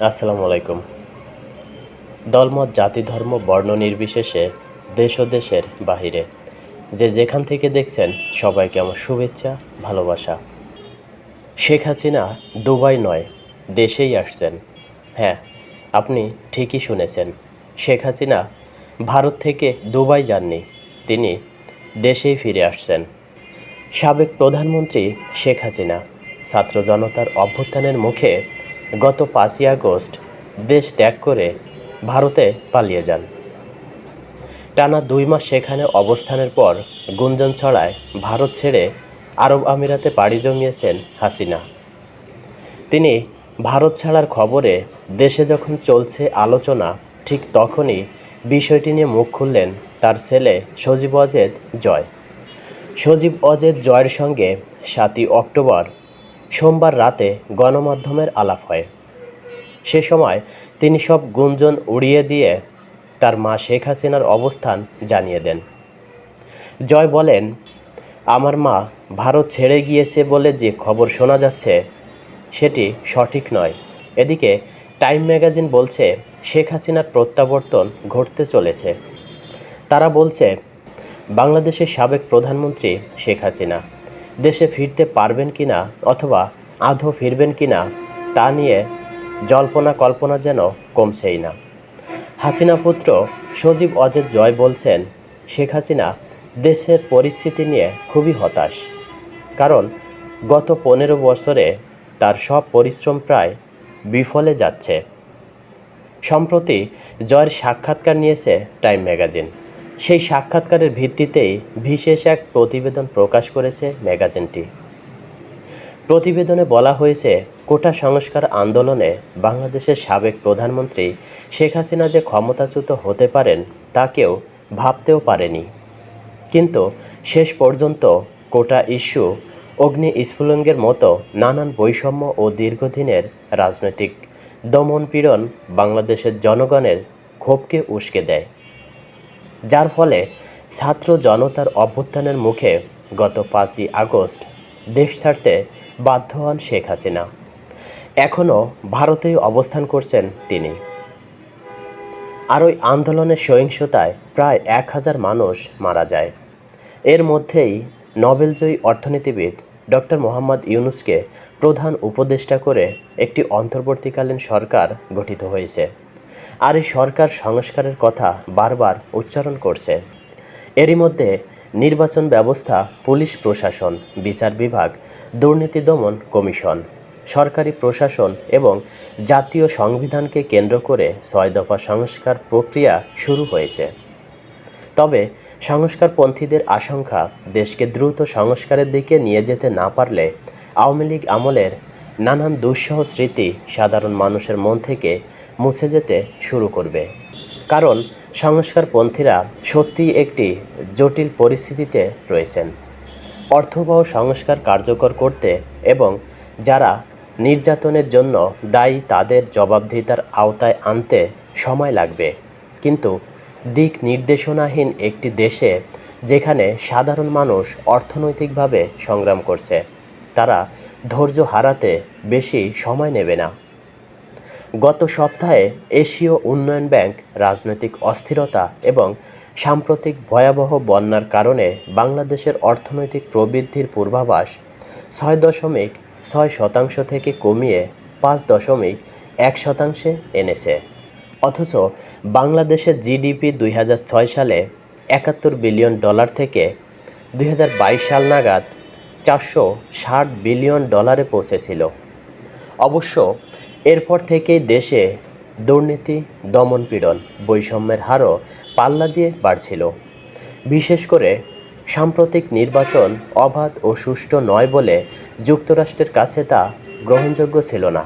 আসসালামু আলাইকুম। দলমত জাতি, ধর্ম, বর্ণ নির্বিশেষে দেশ ও দেশের বাহিরে। যে যেখান থেকে দেখছেন সবাইকে আমার শুভেচ্ছা, ভালোবাসা। শেখ হাসিনা দুবাই নয়, দেশেই আসছেন। হ্যাঁ আপনি ঠিকই শুনেছেন। শেখ হাসিনা ভারত থেকে দুবাই যাননি, তিনি দেশেই ফিরে আসছেন। সাবেক প্রধানমন্ত্রী শেখ হাসিনা ছাত্র জনতার অভ্যুত্থানের মুখে গত পাঁচই আগস্ট দেশ ত্যাগ করে ভারতে পালিয়ে যান। টানা দুই মাস সেখানে অবস্থানের পর গুঞ্জন ছড়ায় ভারত ছেড়ে আরব আমিরাতে পাড়ি জমিয়েছেন হাসিনা। তিনি ভারত ছাড়ার খবরে দেশে যখন চলছে আলোচনা, ঠিক তখনই বিষয়টি নিয়ে মুখ খুললেন তার ছেলে সজীব অজেদ জয়। সজীব অজেদ জয়ের সঙ্গে সাতই অক্টোবর সোমবার রাতে গণমাধ্যমের আলাপ হয়। সে সময় তিনি সব গুঞ্জন উড়িয়ে দিয়ে তার মা শেখ হাসিনার অবস্থান জানিয়ে দেন। জয় বলেন, আমার মা ভারত ছেড়ে গিয়েছে বলে যে খবর শোনা যাচ্ছে, সেটি সঠিক নয়। এদিকে টাইম ম্যাগাজিন বলছে, শেখ হাসিনার প্রত্যাবর্তন ঘটতে চলেছে। তারা বলছে, বাংলাদেশের সাবেক প্রধানমন্ত্রী শেখ হাসিনা। দেশে ফিরতে পারবেন কিনা অথবা আধো ফিরবেন কিনা তা নিয়ে জল্পনা কল্পনা যেন কমছেই না। হাসিনা পুত্র সজীব অজিত জয় বলছেন, শেখ হাসিনা দেশের পরিস্থিতি নিয়ে খুবই হতাশ। কারণ গত পনেরো বছরে তার সব পরিশ্রম প্রায় বিফলে যাচ্ছে। সম্প্রতি জয়ের সাক্ষাৎকার নিয়েছে টাইম ম্যাগাজিন। সেই সাক্ষাৎকারের ভিত্তিতেই বিশেষ এক প্রতিবেদন প্রকাশ করেছে ম্যাগাজিনটি। প্রতিবেদনে বলা হয়েছে, কোটা সংস্কার আন্দোলনে বাংলাদেশের সাবেক প্রধানমন্ত্রী শেখ হাসিনা যে ক্ষমতাচ্যুত হতে পারেন, তা কেউ ভাবতেও পারেনি। কিন্তু শেষ পর্যন্ত কোটা ইস্যু অগ্নি স্ফুলঙ্গের মতো নানান বৈষম্য ও দীর্ঘদিনের রাজনৈতিক দমনপীড়ন বাংলাদেশের জনগণের ক্ষোভকে উস্কে দেয়। যার ফলে ছাত্র জনতার অভ্যুত্থানের মুখে গত পাঁচই আগস্ট দেশ ছাড়তে বাধ্য হন শেখ হাসিনা। এখনও ভারতেই অবস্থান করছেন তিনি। আর ওই আন্দোলনের সহিংসতায় প্রায় এক হাজার মানুষ মারা যায়। এর মধ্যেই নোবেলজয়ী অর্থনীতিবিদ ডক্টর মোহাম্মদ ইউনুসকে প্রধান উপদেষ্টা করে একটি অন্তর্বর্তীকালীন সরকার গঠিত হয়েছে। আর এই সরকার সংস্কারের কথা বারবার উচ্চারণ করছে। এরই মধ্যে নির্বাচন ব্যবস্থা, পুলিশ প্রশাসন, বিচার বিভাগ, দুর্নীতি দমন কমিশন, সরকারি প্রশাসন এবং জাতীয় সংবিধানকে কেন্দ্র করে ছয় দফা সংস্কার প্রক্রিয়া শুরু হয়েছে। তবে সংস্কারপন্থীদের আশঙ্কা, দেশকে দ্রুত সংস্কারের দিকে নিয়ে যেতে না পারলে আওয়ামী লীগ আমলের নানান দুঃসহ স্মৃতি সাধারণ মানুষের মন থেকে মুছে যেতে শুরু করবে। কারণ সংস্কারপন্থীরা সত্যিই একটি জটিল পরিস্থিতিতে রয়েছেন। অর্থবহ সংস্কার কার্যকর করতে এবং যারা নির্যাতনের জন্য দায়ী তাদের জবাবদিহিতার আওতায় আনতে সময় লাগবে। কিন্তু দিক নির্দেশনাহীন একটি দেশে যেখানে সাধারণ মানুষ অর্থনৈতিকভাবে সংগ্রাম করছে, তারা ধৈর্য হারাতে বেশি সময় নেবে না। গত সপ্তাহে এশীয় উন্নয়ন ব্যাংক রাজনৈতিক অস্থিরতা এবং সাম্প্রতিক ভয়াবহ বন্যার কারণে বাংলাদেশের অর্থনৈতিক প্রবৃদ্ধির পূর্বাভাস ছয় দশমিক ছয় শতাংশ থেকে কমিয়ে পাঁচ দশমিক এক শতাংশে এনেছে। অথচ বাংলাদেশের জিডিপি দুই হাজার ছয় সালে একাত্তর বিলিয়ন ডলার থেকে দুই হাজার বাইশ সাল নাগাদ চারশো ষাট বিলিয়ন ডলারে পৌঁছেছিল। অবশ্য এরপর থেকেই দেশে দুর্নীতি দমনপীড়ন বৈষম্যের হারও পাল্লা দিয়ে বাড়ছিল। বিশেষ করে সাম্প্রতিক নির্বাচন অবাধ ও সুষ্ঠু নয় বলে যুক্তরাষ্ট্রের কাছে তা গ্রহণযোগ্য ছিল না।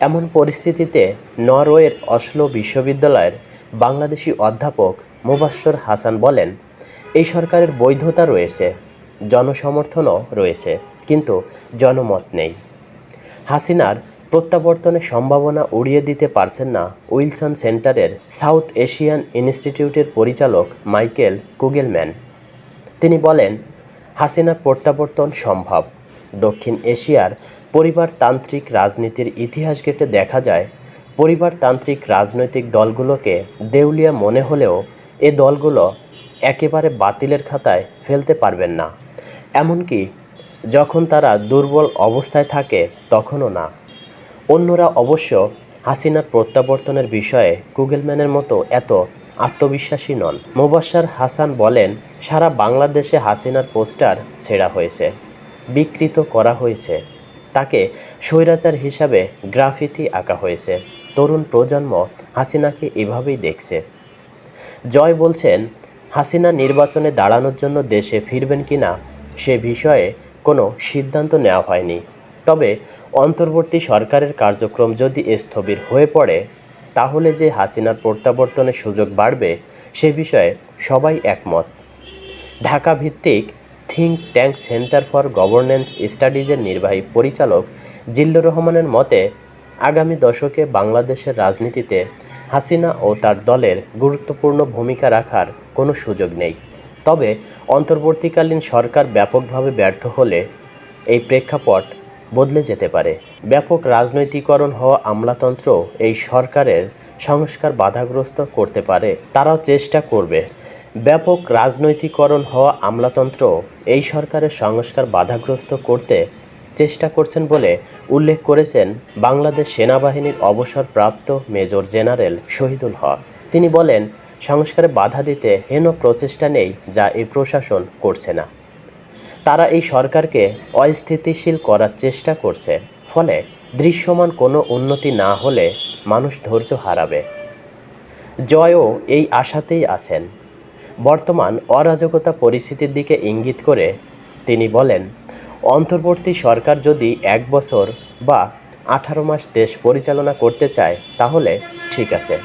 এমন পরিস্থিতিতে নরওয়ের অসলো বিশ্ববিদ্যালয়ের বাংলাদেশি অধ্যাপক মুবাশ্বর হাসান বলেন, এই সরকারের বৈধতা রয়েছে, জনসমর্থনও রয়েছে, কিন্তু জনমত নেই। হাসিনার প্রত্যাবর্তনের সম্ভাবনা উড়িয়ে দিতে পারছেন না উইলসন সেন্টারের সাউথ এশিয়ান ইনস্টিটিউটের পরিচালক মাইকেল কুগেলম্যান। তিনি বলেন, হাসিনার প্রত্যাবর্তন সম্ভব। দক্ষিণ এশিয়ার পরিবারতান্ত্রিক রাজনীতির ইতিহাস ঘেটে দেখা যায় পরিবারতান্ত্রিক রাজনৈতিক দলগুলোকে দেউলিয়া মনে হলেও এ দলগুলো একেবারে বাতিলের খাতায় ফেলতে পারবেন না। এমনকি যখন তারা দুর্বল অবস্থায় থাকে, তখনও না। অন্যরা অবশ্য হাসিনার প্রত্যাবর্তনের বিষয়ে গুগলম্যানের মতো এত আত্মবিশ্বাসী নন। মোবাশ্সার হাসান বলেন, সারা বাংলাদেশে হাসিনার পোস্টার ছেঁড়া হয়েছে, বিকৃত করা হয়েছে। তাকে স্বৈরাচার হিসাবে গ্রাফিতি আঁকা হয়েছে। তরুণ প্রজন্ম হাসিনাকে এভাবেই দেখছে। জয় বলছেন, হাসিনা নির্বাচনে দাঁড়ানোর জন্য দেশে ফিরবেন কিনা সে বিষয়ে কোনো সিদ্ধান্ত নেওয়া হয়নি। তবে অন্তর্বর্তী সরকারের কার্যক্রম যদি স্থবির হয়ে পড়ে, তাহলে যে হাসিনার প্রত্যাবর্তনের সুযোগ বাড়বে, সে বিষয়ে সবাই একমত। ঢাকা ভিত্তিক think tank centre for governance স্টাডিজের নির্বাহী পরিচালক জিল্লুর রহমানের মতে, আগামী দশকে বাংলাদেশের রাজনীতিতে হাসিনা ও তার দলের গুরুত্বপূর্ণ ভূমিকা রাখার কোনো সুযোগ নেই। তবে অন্তর্বর্তীকালীন সরকার ব্যাপকভাবে ব্যর্থ হলে এই প্রেক্ষাপট বদলে যেতে পারে। ব্যাপক রাজনৈতিকরণ হওয়া আমলাতন্ত্র এই সরকারের সংস্কার বাধাগ্রস্ত করতে পারে। তারাও চেষ্টা করবে ব্যাপক রাজনৈতিকরণ হওয়া আমলাতন্ত্র এই সরকারের সংস্কার বাধাগ্রস্ত করতে চেষ্টা করছেন বলে উল্লেখ করেছেন বাংলাদেশ সেনাবাহিনীর অবসরপ্রাপ্ত মেজর জেনারেল শহীদুল হক। তিনি বলেন, সংস্কারে বাধা দিতে হেন প্রচেষ্টা নেই যা এই প্রশাসন করছে না। তারা এই সরকারকে অস্থিতিশীল করার চেষ্টা করছে, ফলে দৃশ্যমান কোনো উন্নতি না হলে মানুষ ধৈর্য হারাবে। জয়ও এই আশাতেই আছেন। বর্তমান অরাজকতা পরিস্থিতির দিকে ইঙ্গিত করে তিনি বলেন, অন্তর্বর্তী সরকার যদি এক বছর বা আঠারো মাস দেশ পরিচালনা করতে চায়, তাহলে ঠিক আছে।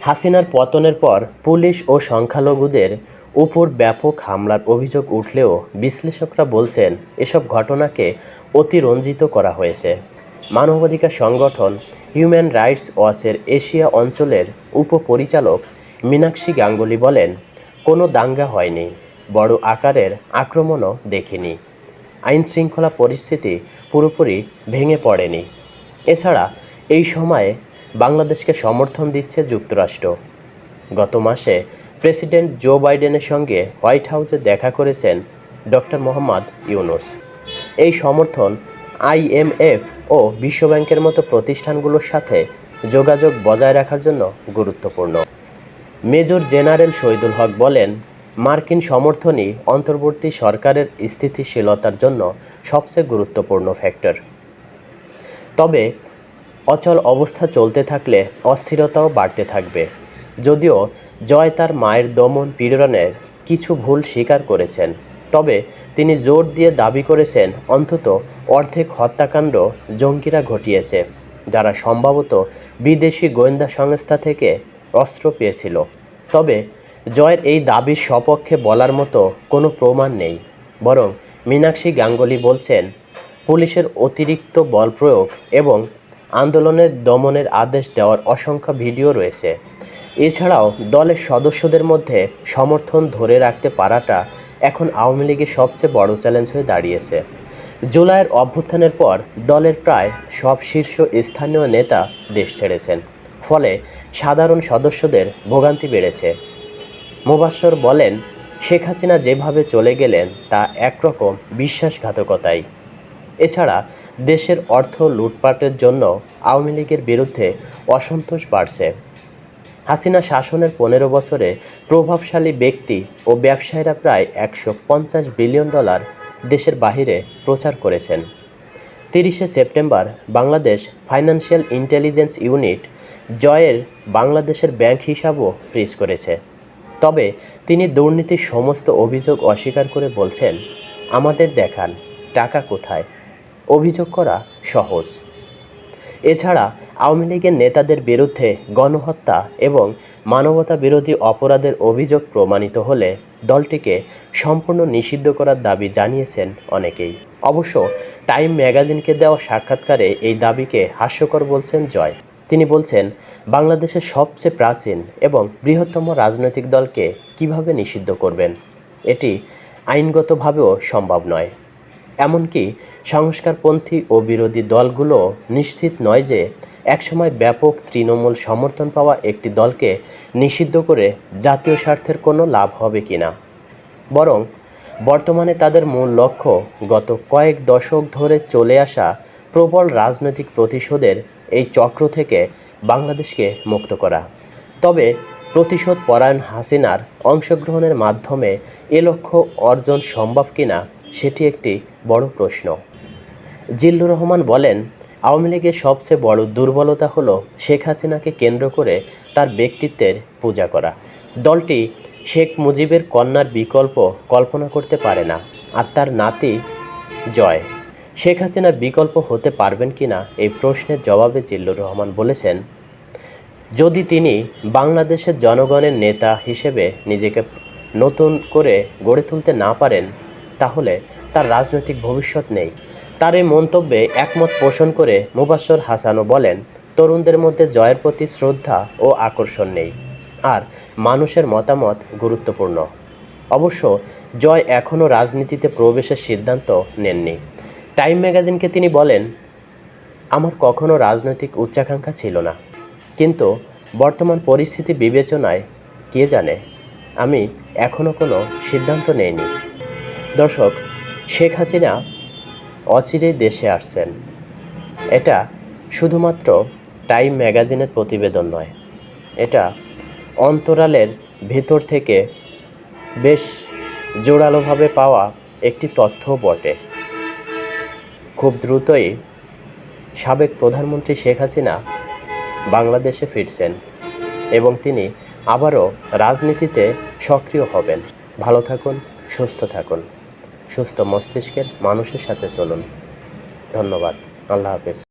হাসিনার পতনের পর পুলিশ ও সংখ্যালঘুদের উপর ব্যাপক হামলার অভিযোগ উঠলেও বিশ্লেষকরা বলছেন, এসব ঘটনাকে অতিরঞ্জিত করা হয়েছে। মানবাধিকার সংগঠন হিউম্যান রাইটস ওয়াচের এশিয়া অঞ্চলের উপপরিচালক মীনাক্ষী গাঙ্গুলি বলেন কোনো দাঙ্গা হয়নি, বড় আকারের আক্রমণও দেখিনি। আইন শৃঙ্খলা পরিস্থিতি পুরোপুরি ভেঙে পড়েনি। এছাড়া এই সময়ে বাংলাদেশকে সমর্থন দিচ্ছে যুক্তরাষ্ট্র। গত মাসে প্রেসিডেন্ট জো বাইডেনের সঙ্গে হোয়াইট হাউসে দেখা করেছেন ডক্টর মোহাম্মদ ইউনুস। এই সমর্থন আইএমএফ ও বিশ্বব্যাংকের মতো প্রতিষ্ঠানগুলোর সাথে যোগাযোগ বজায় রাখার জন্য গুরুত্বপূর্ণ। মেজর জেনারেল শহীদুল হক বলেন, মার্কিন সমর্থনই অন্তর্বর্তী সরকারের স্থিতিশীলতার জন্য সবচেয়ে গুরুত্বপূর্ণ ফ্যাক্টর। তবে, অচল অবস্থা চলতে থাকলে অস্থিরতাও বাড়তে থাকবে। যদিও জয় তার মায়ের দমন পীড়নের কিছু ভুল স্বীকার করেছেন, তবে তিনি জোর দিয়ে দাবি করেছেন, অন্তত অর্ধেক হত্যাকাণ্ড জঙ্গিরা ঘটিয়েছে, যারা সম্ভবত বিদেশি গোয়েন্দা সংস্থা থেকে অস্ত্র পেয়েছিল। তবে জয়ের এই দাবির সপক্ষে বলার মতো কোনো প্রমাণ নেই। বরং মীনাক্ষী গাঙ্গুলি বলছেন, পুলিশের অতিরিক্ত বল প্রয়োগ এবং আন্দোলনের দমনের আদেশ দেওয়ার অসংখ্য ভিডিও রয়েছে। এছাড়াও দলের সদস্যদের মধ্যে সমর্থন ধরে রাখতে পারাটা এখন আওয়ামী লীগের সবচেয়ে বড় চ্যালেঞ্জ হয়ে দাঁড়িয়েছে। জুলাইয়ের অভ্যুত্থানের পর দলের প্রায় সব শীর্ষ স্থানীয় নেতা দেশ ছেড়েছেন। ফলে সাধারণ সদস্যদের ভোগান্তি বেড়েছে। মুবাশ্বর বলেন, শেখ হাসিনা যেভাবে চলে গেলেন, তা একরকম বিশ্বাসঘাতকতাই। এছাড়া দেশের অর্থ লুটপাটের জন্য আওয়ামী লীগের বিরুদ্ধে অসন্তোষ বাড়ছে। হাসিনা শাসনের পনেরো বছরে প্রভাবশালী ব্যক্তি ও ব্যবসায়ীরা প্রায় একশো পঞ্চাশ বিলিয়ন ডলার দেশের বাহিরে প্রচার করেছেন। তিরিশে September Bangladesh financial intelligence unit জয়ের বাংলাদেশের ব্যাংক হিসাবও ফ্রিজ করেছে। তবে তিনি দুর্নীতির সমস্ত অভিযোগ অস্বীকার করে বলছেন, আমাদের দেখান, টাকা কোথায়? অভিযোগ করা সহজ। এছাড়া আওয়ামী লীগের নেতাদের বিরুদ্ধে গণহত্যা এবং মানবতা বিরোধী অপরাধের অভিযোগ প্রমাণিত হলে দলটিকে সম্পূর্ণ নিষিদ্ধ করার দাবি জানিয়েছেন অনেকেই। অবশ্য টাইম ম্যাগাজিনকে দেওয়া সাক্ষাৎকারে এই দাবিকে হাস্যকর বলছেন জয়। তিনি বলছেন, বাংলাদেশের সবচেয়ে প্রাচীন এবং বৃহত্তম রাজনৈতিক দলকে কীভাবে নিষিদ্ধ করবেন? এটি আইনগতভাবেও সম্ভব নয়। এমনকি সংস্কারপন্থী ও বিরোধী দলগুলো নিশ্চিত নয় যে একসময় ব্যাপক তৃণমূল সমর্থন পাওয়া একটি দলকে নিষিদ্ধ করে জাতীয় স্বার্থের কোনো লাভ হবে কিনা বরং বর্তমানে তাদের মূল লক্ষ্য গত কয়েক দশক ধরে চলে আসা প্রবল রাজনৈতিক প্রতিশোধের এই চক্র থেকে বাংলাদেশকে মুক্ত করা। তবে প্রতিশোধ পরায়ণ হাসিনার অংশগ্রহণের মাধ্যমে এ লক্ষ্য অর্জন সম্ভব কিনা সেটি একটি বড় প্রশ্ন। জিল্লুর রহমান বলেন, আওয়ামী লীগের সবচেয়ে বড় দুর্বলতা হলো শেখ হাসিনাকে কেন্দ্র করে তার ব্যক্তিত্বের পূজা করা। দলটি শেখ মুজিবের কন্যার বিকল্প কল্পনা করতে পারে না, আর তার নাতি জয়। শেখ হাসিনার বিকল্প হতে পারবেন কিনা এই প্রশ্নের জবাবে জিল্লুর রহমান বলেছেন, যদি তিনি বাংলাদেশের জনগণের নেতা হিসেবে নিজেকে নতুন করে গড়ে তুলতে না পারেন তাহলে তার রাজনৈতিক ভবিষ্যৎ নেই। তার এই মন্তব্যে একমত পোষণ করে মুবাশ্বর হাসানও বলেন, তরুণদের মধ্যে জয়ের প্রতি শ্রদ্ধা ও আকর্ষণ নেই। আর মানুষের মতামত গুরুত্বপূর্ণ। অবশ্য জয় এখনও রাজনীতিতে প্রবেশের সিদ্ধান্ত নেননি। টাইম ম্যাগাজিনকে তিনি বলেন, আমার কখনো রাজনৈতিক উচ্চাকাঙ্ক্ষা ছিল না। কিন্তু বর্তমান পরিস্থিতি বিবেচনায় কে জানে, আমি এখনও কোনো সিদ্ধান্ত নেইনি। দর্শক, শেখ হাসিনা অচিরেই দেশে আসছেন। এটা শুধুমাত্র টাইম ম্যাগাজিনের প্রতিবেদন নয়, এটা অন্তরালের ভেতর থেকে বেশ জোরালোভাবে পাওয়া একটি তথ্য বটে। খুব দ্রুতই সাবেক প্রধানমন্ত্রী শেখ হাসিনা বাংলাদেশে ফিরছেন এবং তিনি আবারও রাজনীতিতে সক্রিয় হবেন। ভালো থাকুন, সুস্থ থাকুন। সুস্থ মস্তিষ্কের মানুষের সাথে চলুন। ধন্যবাদ। আল্লাহ হাফেজ।